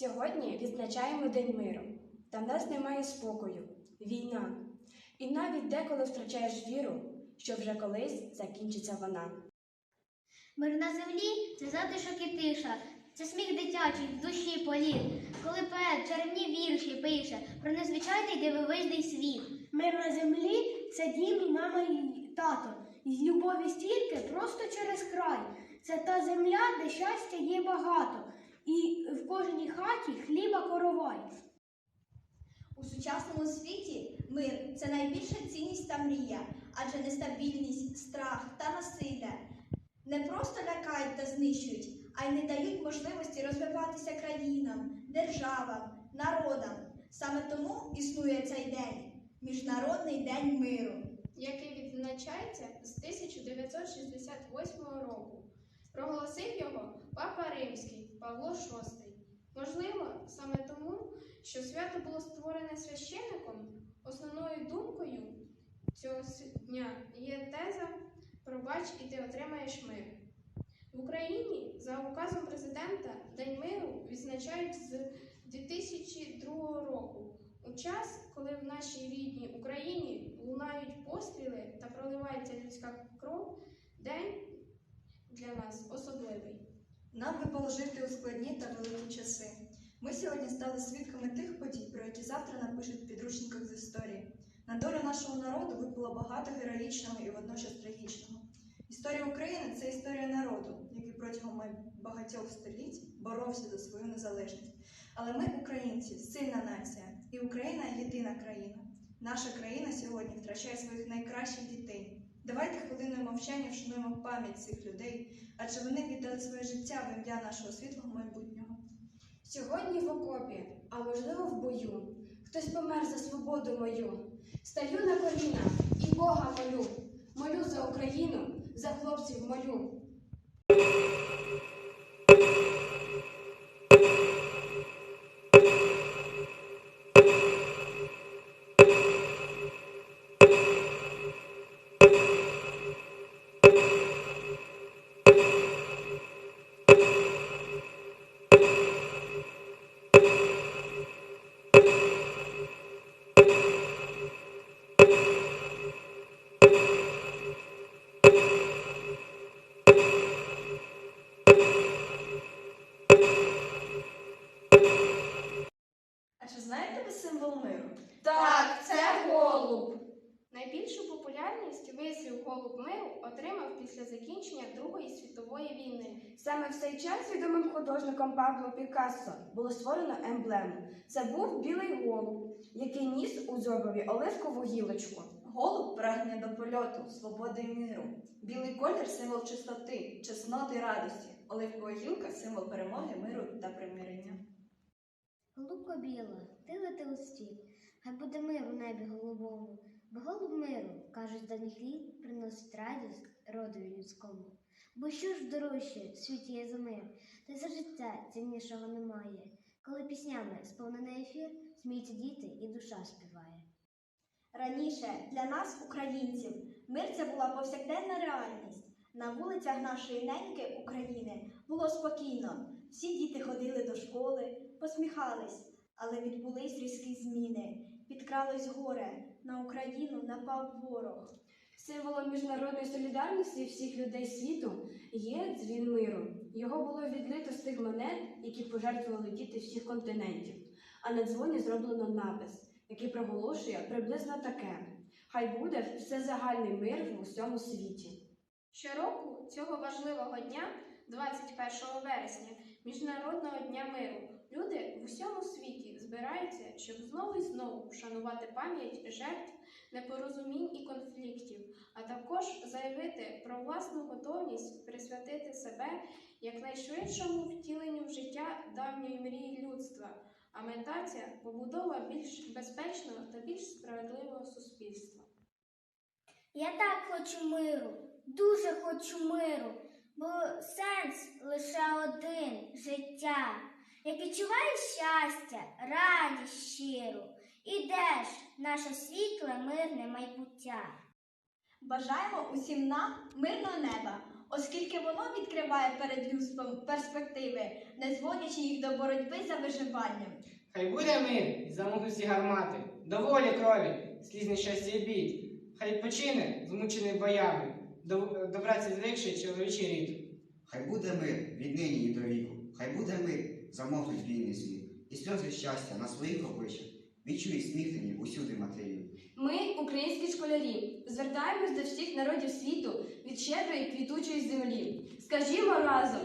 Сьогодні відзначаємо День миру. Та в нас немає спокою, війна. І навіть деколи втрачаєш віру, що вже колись закінчиться вона. Мир на землі це затишок і тиша, це сміх дитячий, в душі політ, коли поет чарівні вірші пише про незвичайний дивовижний світ. Мир на землі це дім і мама і тато. І любові стільки просто через край. Це та земля, де щастя є багато, і в кожній хаті хліба коровай. У сучасному світі мир це найбільша цінність та мрія, адже нестабільність, страх та насилля не просто лякають та знищують, а й не дають можливості розвиватися країнам, державам, народам. Саме тому існує цей день Міжнародний день миру. який відзначається з 1968 року. Проголосив його Папа Римський Павло VI. Можливо, саме тому, що свято було створене священником, основною думкою цього дня є теза Пробач і ти отримаєш мир. В Україні за указом президента День миру відзначають з 2002 року. У час, коли в нашій рідній Україні лунають постріли та проливається людська кров, день для нас особливий. Нам випало жити у складні та великі часи. Ми сьогодні стали свідками тих подій, про які завтра напишуть в підручниках з історії. На долю нашого народу випало багато героїчного і водночас трагічного. Історія України це історія народу, який протягом багатьох століть боровся за свою незалежність. Але ми, українці, сильна нація, і Україна єдина країна. Наша країна сьогодні втрачає своїх найкращих дітей. Давайте мовчання вшануємо пам'ять цих людей, адже вони віддали своє життя в ім'я нашого світлого майбутнього. Сьогодні в окопі, а можливо в бою. Хтось помер за свободу мою. Стаю на коліна і Бога молю. Молю за Україну, за хлопців молю. Найбільшу популярність вислів голуб миру отримав після закінчення Другої світової війни. Саме в цей час відомим художником Пабло Пікассо було створено емблему. Це був білий голуб, який ніс у дзьобові оливкову гілочку. Голуб прагне до польоту, свободи і миру. Білий колір символ чистоти, чесноти і радості. Оливкова гілка символ перемоги, миру та примирення. Голубко біла, ти лети у світ, хай буде мир у небі голубому, бо голуб миру, кажуть, з давніх літ, приносить радість родові людському. Бо що ж дорожче в світі є за мир, та за життя ціннішого немає, коли піснями сповнений ефір, сміються діти і душа співає. Раніше для нас, українців, мир це була повсякденна реальність. На вулицях нашої неньки України було спокійно. Всі діти ходили до школи, посміхались, але відбулись різкі зміни. Підкралось горе, на Україну напав ворог. Символом міжнародної солідарності всіх людей світу є дзвін миру. Його було відлито з тих монет, які пожертвували діти всіх континентів. А на дзвоні зроблено напис, який проголошує приблизно таке: Хай буде всезагальний мир в усьому світі. Щороку цього важливого дня, 21 вересня, Міжнародного дня миру, люди в усьому світі збираються, щоб знову і знову вшанувати пам'ять жертв, непорозумінь і конфліктів, а також заявити про власну готовність присвятити себе якнайшвидшому втіленню в життя давньої мрії людства. А мета ця побудова більш безпечного та більш справедливого суспільства. Я так хочу миру, дуже хочу миру, бо сенс лише один життя. Як відчуваєш щастя, радість щиру, ідеш наше світле, мирне майбуття. Бажаємо усім нам мирного неба, оскільки воно відкриває перед людством перспективи, не зводячи їх до боротьби за виживання. Хай буде мир, замовкнуть всі гармати, доволі крові, сліз нещастя і бід. Хай почине, змучений боями, до, до праці звикший чоловічий рід. Хай буде мир від нині і до віку, хай буде мир, замовкнуть війни світ, і сльози щастя на своїх обличчях відчують сміхнені усюди матерію. Ми, українські школярі, звертаємось до всіх народів світу від щедрої квітучої землі. Скажімо разом